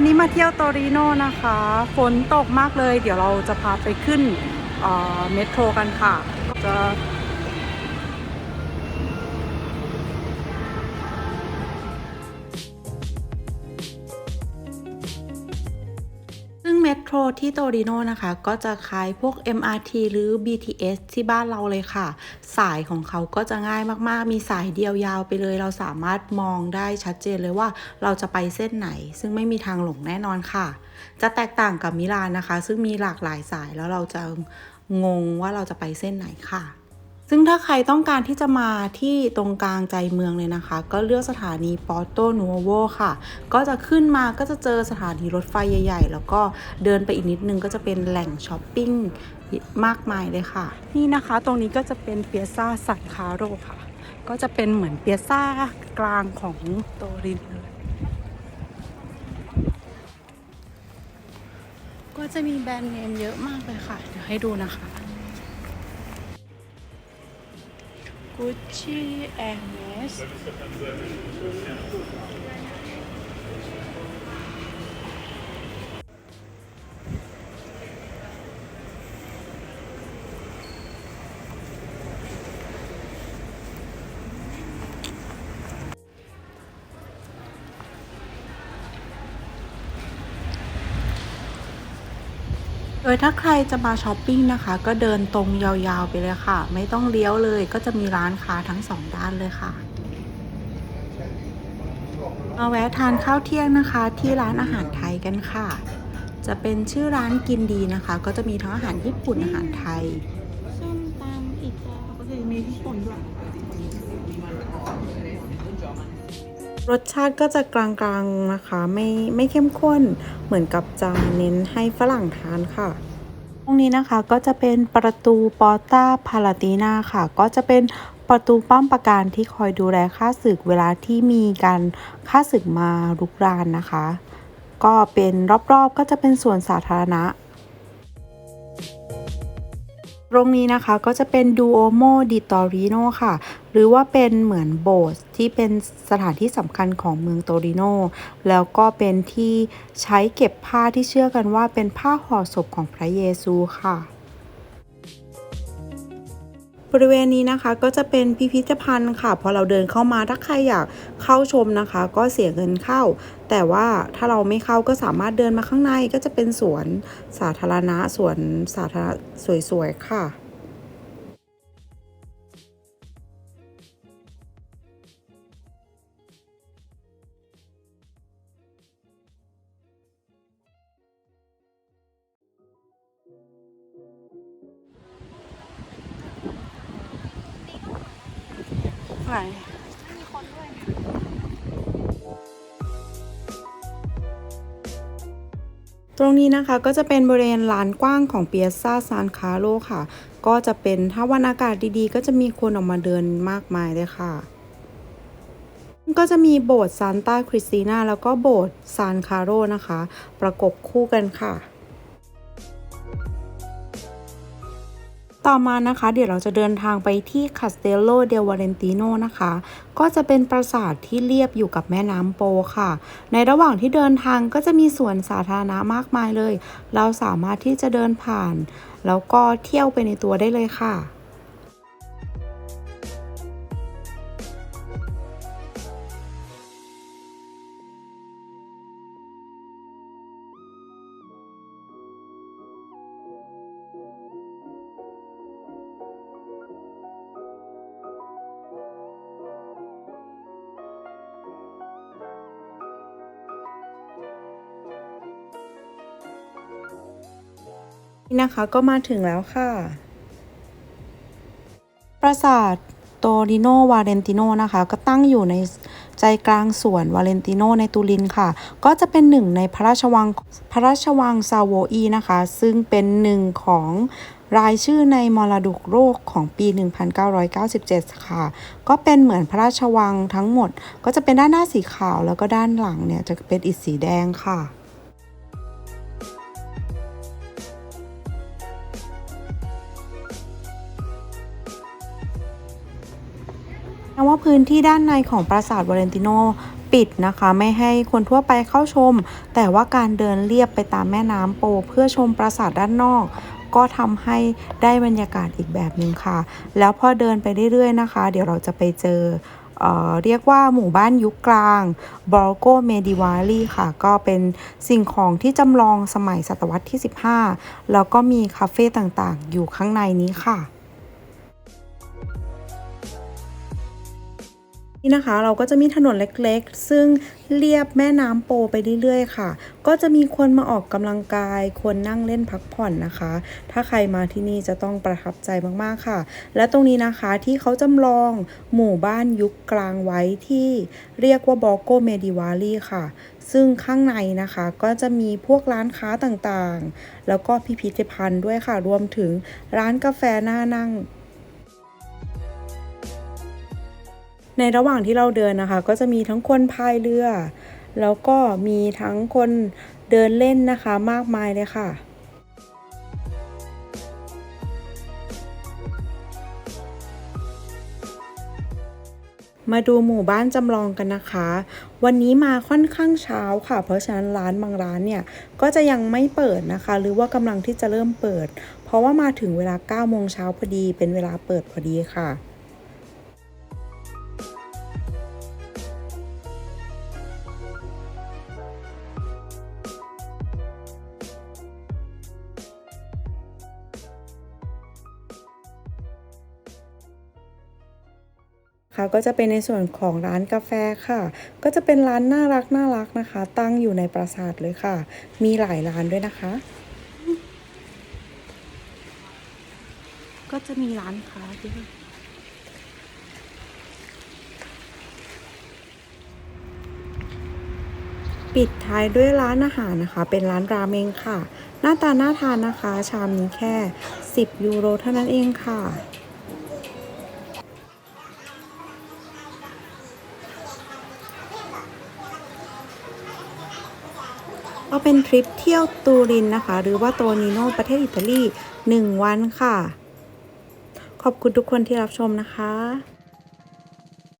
วันนี้มาเที่ยวโตริโนนะคะ ฝนตกมากเลย เดี๋ยวเราจะพาไปขึ้นเอ่อเมโทรกันค่ะ จะ มโทรที่โตริโนนะคะ ก็จะคล้ายพวก MRT หรือ BTS ที่บ้านเราเลยค่ะ สายของเขาก็จะง่ายมากๆ มีสายเดียวยาวไปเลย เราสามารถมองได้ชัดเจนเลยว่าเราจะไปเส้นไหน ซึ่งไม่มีทางหลงแน่นอนค่ะ จะแตกต่างกับมิลานนะคะ ซึ่งมีหลากหลายสายแล้วเราจะงงว่าเราจะไปเส้นไหนค่ะ ซึ่งถ้าใครต้องการที่จะมาที่ตรงกลางใจเมืองเลยนะคะ ก็เลือกสถานีปอโตนูโวค่ะ ก็จะขึ้นมาก็จะเจอสถานีรถไฟใหญ่ๆ แล้วก็เดินไปอีกนิดนึงก็จะเป็นแหล่งช้อปปิ้งมากมายเลยค่ะ นี่นะคะตรงนี้ก็จะเป็นเปียซ่าสันคาโรค่ะ ก็จะเป็นเหมือนเปียซ่ากลางของโตรินเลยก็จะมีแบรนด์เนมเยอะมากเลยค่ะ เดี๋ยวให้ดูนะคะ Gucci Hermes ยถ้าใครจะมาช้อปปิ้งนะคะ ก็เดินตรงยาวๆไปเลยค่ะ ไม่ต้องเลี้ยวเลย ก็จะมีร้านค้าทั้งสองด้านเลยค่ะมาแวะทานข้าวเที่ยงนะคะ ที่ร้านอาหารไทยกันค่ะ จะเป็นชื่อร้านกินดีนะคะ ก็จะมีทั้งอาหารญี่ปุ่นอาหารไทยส้มตำอีกแล้วก็จะมีญี่ปุ่นด้วย รสชาติก็จะกลางๆนะคะ ไม่ไม่เข้มข้นเหมือนกับจะเน้นให้ฝรั่งทานค่ะตรงนี้นะคะก็จะเป็นประตูปอต้าพาลาตินาค่ะ ก็จะเป็นประตูป้อมปราการที่คอยดูแลข้าศึกเวลาที่มีการข้าศึกมารุกรานนะคะ ก็เป็นรอบๆก็จะเป็นส่วนสาธารณะตรงนี้นะคะก็จะเป็นดูโอโมดิตอริโนค่ะ หรือว่าเป็นเหมือนโบสถ์ที่เป็นสถานที่สำคัญของเมืองโตริโน แล้วก็เป็นที่ใช้เก็บผ้าที่เชื่อกันว่าเป็นผ้าห่อศพของพระเยซูค่ะบริเวณนี้นะคะก็จะเป็นพิพิธภัณฑ์ค่ะ พอเราเดินเข้ามาถ้าใครอยากเข้าชมนะคะ ก็เสียเงินเข้า แต่ว่าถ้าเราไม่เข้าก็สามารถเดินมาข้างในก็จะเป็นสวนสาธารณะสวนสาธารณะสวยๆค่ะ ไหนตรงนี้นะคะก็จะเป็นบริเวณลานกว้างของเปียซ่าซานคาโลค่ะ ก็จะเป็นถ้าวันอากาศดีๆ ก็จะมีคนออกมาเดินมากมายเลยค่ะ ก็จะมีโบสถ์ซานตาคริสตินาแล้วก็โบสถ์ซานคาโรนะคะ ประกบคู่กันค่ะ ต่อมานะคะ เดี๋ยวเราจะเดินทางไปที่คาสเตโลเดลวาเลนติโนนะคะ ก็จะเป็นปราสาทที่เรียบอยู่กับแม่น้ำโปค่ะ ในระหว่างที่เดินทางก็จะมีสวนสาธารณะมากมายเลย เราสามารถที่จะเดินผ่าน แล้วก็เที่ยวไปในตัวได้เลยค่ะ นี่นะคะก็มาถึงแล้วค่ะ ปราสาทโตริโนวาเลนติโนนะคะ ก็ตั้งอยู่ในใจกลางสวนวาเลนติโนในตูรินค่ะ ก็จะเป็นหนึ่งในพระราชวังพระราชวังซาโวอีนะคะ ซึ่งเป็นหนึ่งของรายชื่อในมรดกโลกของปี 1997 ค่ะ ก็เป็นเหมือนพระราชวังทั้งหมด ก็จะเป็นด้านหน้าสีขาวแล้วก็ด้านหลังเนี่ยจะเป็นอิฐสีแดงค่ะ แม้ว่าพื้นที่ด้านในของปราสาทวาเลนติโนปิดนะคะไม่ให้คนทั่วไปเข้าชม แต่ว่าการเดินเลียบไปตามแม่น้ำโป เพื่อชมปราสาทด้านนอก ก็ทำให้ได้บรรยากาศอีกแบบหนึ่งค่ะ แล้วพอเดินไปเรื่อยๆนะคะ เดี๋ยวเราจะไปเจอเออเรียกว่าหมู่บ้านยุคกลางบอลโกเมดิวาลีค่ะ ก็เป็นสิ่งของที่จำลองสมัยศตวรรษที่ 15 แล้วก็มีคาเฟ่ต่างๆ อยู่ข้างในนี้ค่ะ นี่นะคะเราก็จะมีถนนเล็กๆ ซึ่งเลียบแม่น้ำโปไปเรื่อยๆ ค่ะ ก็จะมีคนมาออกกำลังกาย คนนั่งเล่นพักผ่อนนะคะ ถ้าใครมาที่นี่จะต้องประทับใจมากๆค่ะ และตรงนี้นะคะที่เขาจำลองหมู่บ้านยุคกลางไว้ที่เรียกว่าบอโกเมดิวาลีค่ะ ซึ่งข้างในนะคะก็จะมีพวกร้านค้าต่างๆ แล้วก็พิพิธภัณฑ์ด้วยค่ะ รวมถึงร้านกาแฟหน่านั่ง ในระหว่างที่เราเดินนะคะ ก็จะมีทั้งคนพายเรือ แล้วก็มีทั้งคนเดินเล่นนะคะมากมายเลยค่ะมาดูหมู่บ้านจำลองกันนะคะ วันนี้มาค่อนข้างเช้าค่ะ เพราะฉะนั้นร้านบางร้านเนี่ย ก็จะยังไม่เปิดนะคะ หรือว่ากำลังที่จะเริ่มเปิด เพราะว่ามาถึงเวลา9โมงเช้าพอดี เป็นเวลาเปิดพอดีค่ะ ค่ะก็จะเป็นในส่วนของร้านกาแฟค่ะ ก็จะเป็นร้านน่ารักน่ารักนะคะ ตั้งอยู่ในปราสาทเลยค่ะ มีหลายร้านด้วยนะคะ ก็จะมีร้านค้าด้วยปิดท้ายด้วยร้านอาหารนะคะ เป็นร้านราเมงค่ะ หน้าตาน่าทานนะคะ ชามนี้แค่ 10 ยูโรเท่านั้นเองค่ะ เอาเป็นทริปเที่ยวตูรินนะคะ หรือว่าโตนิโนประเทศอิตาลี 1 วันค่ะ ขอบคุณทุกคนที่รับชมนะคะ